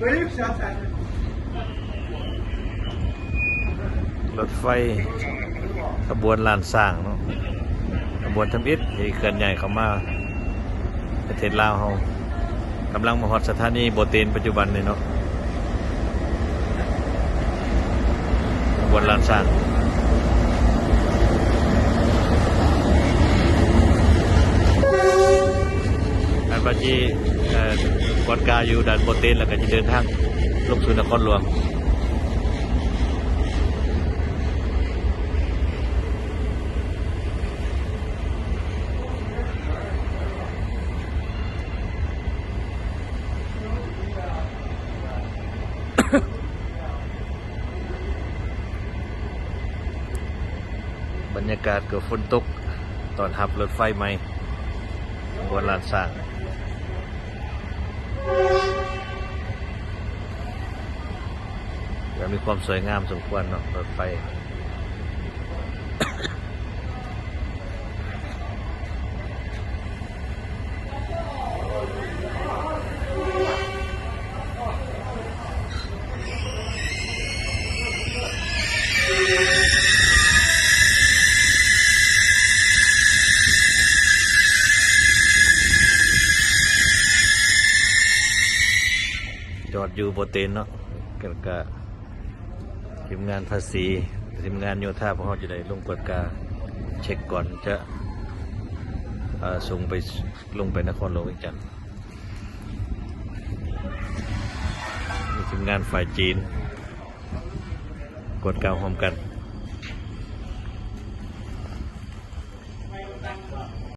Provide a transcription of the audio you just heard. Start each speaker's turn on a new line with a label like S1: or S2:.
S1: Böyle bir şey sen.
S2: รถไฟขบวนลานสร้างเนาะขบวนทำอิฐที่เคลื่อนใหญ่เข้ามาประเทศลาวเฮากำลังมาฮอดสถานีโบเตนปัจจุบันนี่เนาะขบวนลานสร้างอันว่าจีเอ่อ กอดกาอยู่ด่านโบเตนแล้วก็จะเดินทางลงสู่นครหลวงบรรยากาศกับฝนตก ตอนหับรถไฟใหม่บนลานสร้าง มีความสวยงามสมควรเนาะรถไฟ จอดอยู่บนเต็นเนาะกันกะทีมงานภาษีทีมงานโยธาพวกเขาจะได้ลงกวดกาเช็คก่อนจะส่งไปลงไปนครหลวงอีกจันทร์ทีมงานฝ่ายจีน กดกาวพร้อมกัน